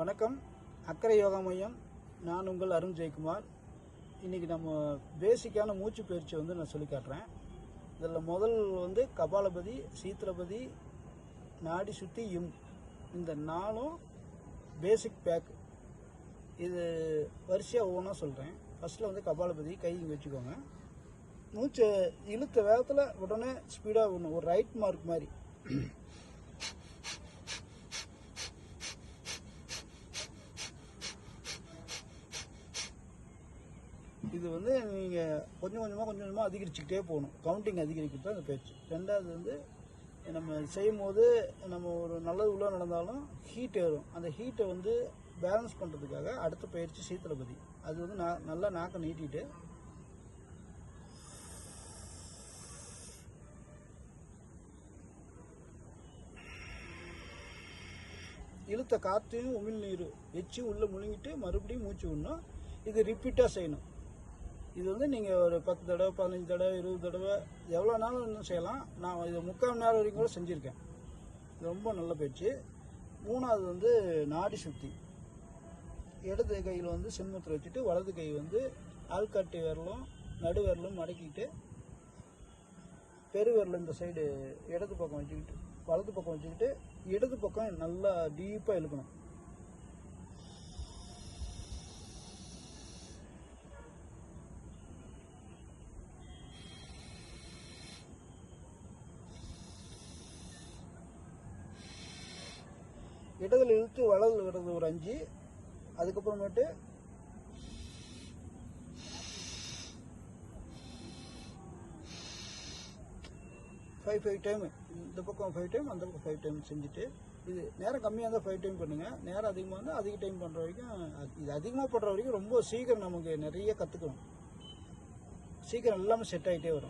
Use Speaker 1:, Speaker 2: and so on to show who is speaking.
Speaker 1: வணக்கம் அக்கறை யோகா மையம் நான் உங்கள் அருண் ஜெயக்குமார் இன்றைக்கி நம்ம பேசிக்கான மூச்சு பயிற்சி வந்து நான் சொல்லி காட்டுறேன் இதில் முதல் வந்து கபாலபதி சீத்திரபதி நாடி சுத்தி இம் இந்த நாளும் பேசிக் பேக் இது வரிசையாக ஒவ்வொன்றா சொல்கிறேன் ஃபஸ்ட்டில் வந்து கபாலபதி கை இங்கே வச்சுக்கோங்க மூச்சு இழுத்த வேகத்தில் உடனே ஸ்பீடாக ஒன்று ஒரு ரைட் மார்க் மாதிரி இது வந்து நீங்கள் கொஞ்சம் கொஞ்சமாக கொஞ்சம் கொஞ்சமாக அதிகரிச்சுக்கிட்டே போகணும் கவுண்டிங் அதிகரிக்கிறது தான் இந்த பேச்சு ரெண்டாவது வந்து நம்ம செய்யும் போது நம்ம ஒரு நல்லது உள்ளே நடந்தாலும் ஹீட் ஏறும் அந்த ஹீட்டை வந்து பேலன்ஸ் பண்ணுறதுக்காக அடுத்த பயிற்சி சீத்தளபதி அது வந்து நா நல்லா நாக்கை நீட்டிட்டு இழுத்த காற்றையும் உமிழ் நீர் வச்சு உள்ளே முழுங்கிட்டு மறுபடியும் மூச்சு விடணும் இது ரிப்பீட்டாக செய்யணும் இது வந்து நீங்கள் ஒரு பத்து தடவை பதினஞ்சு தடவை இருபது தடவை எவ்வளோ நாளும் இன்னும் செய்யலாம் நான் இது முக்கால் மணி நேரம் வரைக்கும் கூட செஞ்சுருக்கேன் ரொம்ப நல்ல பயிற்சி மூணாவது வந்து நாடி சுத்தி இடது கையில் வந்து சிம்மத்தில் வச்சுட்டு வலது கை வந்து ஆள்காட்டி விரலும் நடு விரலும் மடக்கிட்டு பெருவிரல் இந்த சைடு இடது பக்கம் வச்சுக்கிட்டு வலது பக்கம் வச்சுக்கிட்டு இடது பக்கம் நல்லா டீப்பாக இழுக்கணும் இடதுல இழுத்து வலதுல விடுறது ஒரு அஞ்சு அதுக்கப்புறமேட்டு ஃபைவ் ஃபைவ் டைம் இந்த பக்கம் ஃபைவ் டைம் அந்த பக்கம் ஃபைவ் டைம் செஞ்சுட்டு இது நேரம் கம்மியாக இருந்தால் ஃபைவ் டைம் பண்ணுங்கள் நேரம் அதிகமாக இருந்தால் அதிக டைம் பண்ணுற வரைக்கும் இது அதிகமாக பண்ணுற வரைக்கும் ரொம்ப சீக்கிரம் நமக்கு நிறைய கற்றுக்கணும் சீக்கிரம் எல்லாமே செட் ஆகிட்டே வரும்